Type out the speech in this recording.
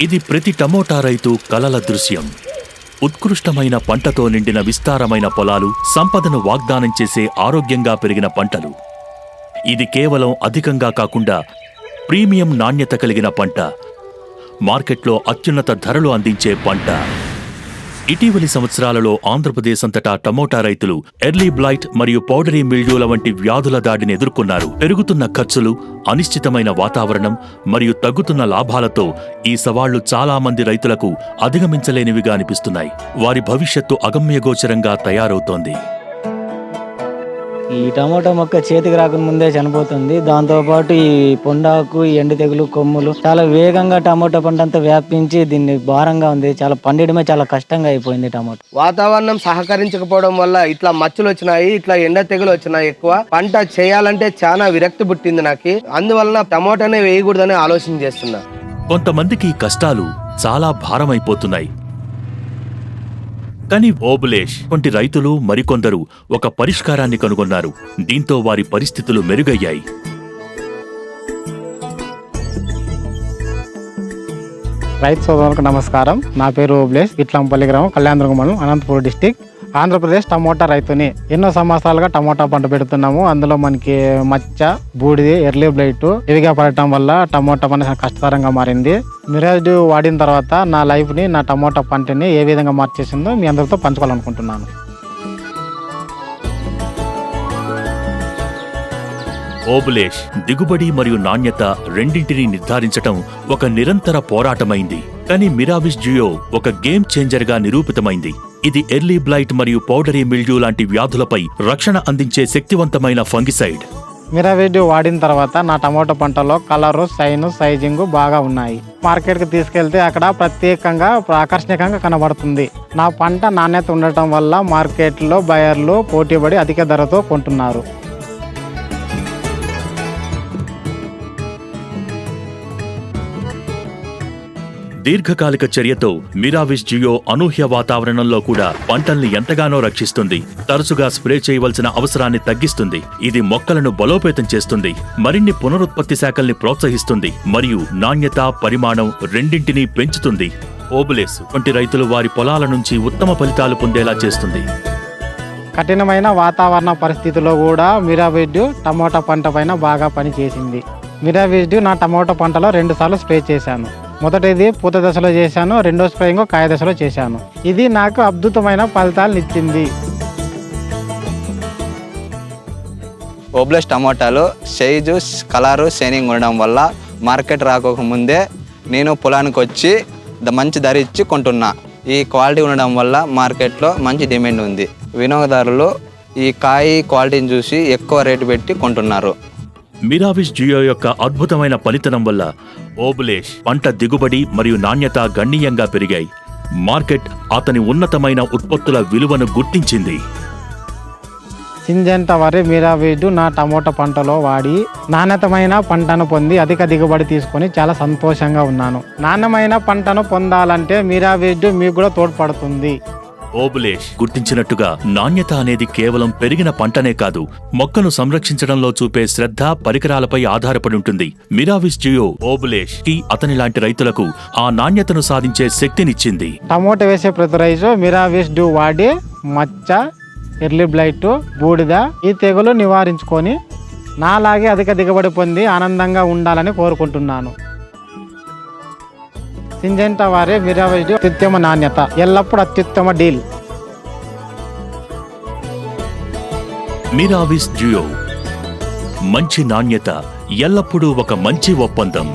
ఇది ప్రతి టమోటా రైతు కలల దృశ్యం. ఉత్కృష్టమైన పంటతో నిండిన విస్తారమైన పొలాలు సంపదను వాగ్దానం చేసే ఆరోగ్యంగా పెరిగిన పంటలు. ఇది కేవలం అధికంగా కాకుండా ప్రీమియం నాణ్యత కలిగిన పంట. మార్కెట్లో అత్యున్నత ధరలు అందించే పంట. ఇటీవలి సంవత్సరాలలో ఆంధ్రప్రదేశ్ అంతటా టమోటా రైతులు ఎర్లీ బ్లైట్ మరియు పౌడరీ మిల్డ్యూల వంటి వ్యాధుల దాడిని ఎదుర్కొన్నారు. పెరుగుతున్న ఖర్చులు అనిశ్చితమైన వాతావరణం మరియు తగ్గుతున్న లాభాలతో ఈ సవాళ్ళు చాలా మంది రైతులకు అధిగమించలేనివిగా అనిపిస్తున్నాయి. వారి భవిష్యత్తు అగమ్యగోచరంగా తయారవుతోంది. ఈ టమాటా మొక్క చేతికి రాకుండా ముందే చనిపోతుంది. దాంతో పాటు ఈ పొండాకు ఈ ఎండు తెగులు కొమ్ములు చాలా వేగంగా టమాటా పంట అంతా వ్యాపించి దీన్ని భారంగా ఉంది. చాలా పండియడమే చాలా కష్టంగా అయిపోయింది టమాటా. వాతావరణం సహకరించకపోవడం వల్ల ఇట్లా మచ్చలు వచ్చినాయి ఇట్లా ఎండ తెగులు వచ్చినాయి ఎక్కువ. పంట చేయాలంటే చాలా విరక్తి పుట్టింది నాకు. అందువలన టమోటానే వేయకూడదని ఆలోచన చేస్తున్నా. కొంతమందికి ఈ కష్టాలు చాలా భారమైపోతున్నాయి. కానీ ఓబులేష్. వంటి రైతులు మరికొందరు ఒక పరిష్కారాన్ని కనుగొన్నారు. దీంతో వారి పరిస్థితులు మెరుగయ్యాయి. రైతు సోదరులకు నమస్కారం. నా పేరు ఓబ్లేష్. ఇట్లంపల్లి గ్రామం కళ్యాణదుర్గ మండలం అనంతపురం డిస్టిక్. ఆంధ్రప్రదేశ్ టమోటా రైతుని. ఎన్నో సంవత్సరాలుగా టమోటా పంట పెడుతున్నాము. అందులో మనకి మచ్చ బూడిది ఎర్లీ బ్లైట్ ఇవిగా పడటం వల్ల టమోటా పంట చాలా కష్టతరంగా మారింది. మిరాజ్ వాడిన తర్వాత నా లైఫ్ని నా టమోటా పంటని ఏ విధంగా మార్చేసిందో మీ అందరితో పంచుకోవాలనుకుంటున్నాను. ఓబులేష్ దిగుబడి మరియు నాణ్యత రెండింటినీ నిర్ధారించటం ఒక నిరంతర పోరాటమైంది. కానీ మిరావిస్ జియో ఒక గేమ్ చేంజర్గా నిరూపితమైంది. ఇది ఎర్లీ బ్లైట్ మరియు పౌడరీ మిల్డ్యూ లాంటి వ్యాధులపై రక్షణ అందించే శక్తివంతమైన ఫంగిసైడ్. మిరావిడ్ వాడిన తర్వాత నా టమోటా పంటలో కలరు సైను సైజింగ్ బాగా ఉన్నాయి. మార్కెట్కి తీసుకెళ్తే అక్కడ ప్రత్యేకంగా ఆకర్షణీయంగా కనబడుతుంది. నా పంట నాణ్యత ఉండటం వల్ల మార్కెట్లో బయర్లు పోటీపడి అధిక ధరతో కొంటున్నారు. దీర్ఘకాలిక చర్యతో మిరావిస్ జియో అనూహ్య వాతావరణంలో కూడా పంటల్ని ఎంతగానో రక్షిస్తుంది. తరచుగా స్ప్రే చేయవలసిన అవసరాన్ని తగ్గిస్తుంది. ఇది మొక్కలను బలోపేతం చేస్తుంది. మరిన్ని పునరుత్పత్తి శాఖల్ని ప్రోత్సహిస్తుంది. మరియు నాణ్యత పరిమాణం రెండింటినీ పెంచుతుంది. ఓబులేస్ వంటి రైతులు వారి పొలాల నుంచి ఉత్తమ ఫలితాలు పొందేలా చేస్తుంది. కఠినమైన వాతావరణ పరిస్థితుల్లో కూడా మిరావిడ్ టమోటా పంట పైన బాగా పనిచేసింది. మిరావిడ్ నా టమోటా పంటలో రెండు సార్లు స్ప్రే చేశాను. మొదటిది పూత దశలో చేశాను రెండో స్ప్రేయింగ్ కాయ దశలో చేశాను. ఇది నాకు అద్భుతమైన ఫలితాలను ఇచ్చింది. ఓబ్లస్ టమాటాలు సైజు కలరు షైనింగ్ ఉండడం వల్ల మార్కెట్ రాకముందే నేను పొలానికి వచ్చి ద- మంచి ధర ఇచ్చి కొంటున్నా. ఈ క్వాలిటీ ఉండడం వల్ల మార్కెట్లో మంచి డిమాండ్ ఉంది. వినియోగదారులు ఈ కాయ క్వాలిటీని చూసి ఎక్కువ రేటు పెట్టి కొంటున్నారు. మిరావిస్ జియో యొక్క అద్భుతమైన ఫలితనం వల్ల ఓబులేష్ పంట దిగుబడి మరియు నాణ్యత గణనీయంగా పెరిగాయి. మార్కెట్ అతని ఉన్నతమైన ఉత్పత్తుల విలువను గుర్తించింది. సింజంట వరి మిరావిడ్ నా టమోటా పంటలో వాడి నాణ్యతమైన పంటను పొంది అధిక దిగుబడి తీసుకొని చాలా సంతోషంగా ఉన్నాను. నాణ్యమైన పంటను పొందాలంటే మిరావిడ్ మీకు కూడా తోడ్పడుతుంది. ఓబులేష్ గుర్తించినట్టుగా నాణ్యత అనేది కేవలం పెరిగిన పంటనే కాదు మొక్కను సంరక్షించడంలో చూపే శ్రద్ధ పరికరాలపై ఆధారపడి ఉంటుంది. మిరావిస్ జియో ఓబులేష్కి అతని లాంటి రైతులకు ఆ నాణ్యతను సాధించే శక్తినిచ్చింది. టమోటా వేసే ప్రతి రైతు మిరావిస్ డ్యూ వాడి మచ్చ ఎర్లీ బ్లైట్ బూడిద ఈ తెగులు నివారించుకొని నాలాగే అధిక దిగుబడి పొంది ఆనందంగా ఉండాలని కోరుకుంటున్నాను. సింజంటా వారే మిరావిస్ అత్యుత్తమ నాణ్యత ఎల్లప్పుడూ అత్యుత్తమ డీల్ మిరావిస్ జియో మంచి నాణ్యత ఎల్లప్పుడూ ఒక మంచి ఒప్పందం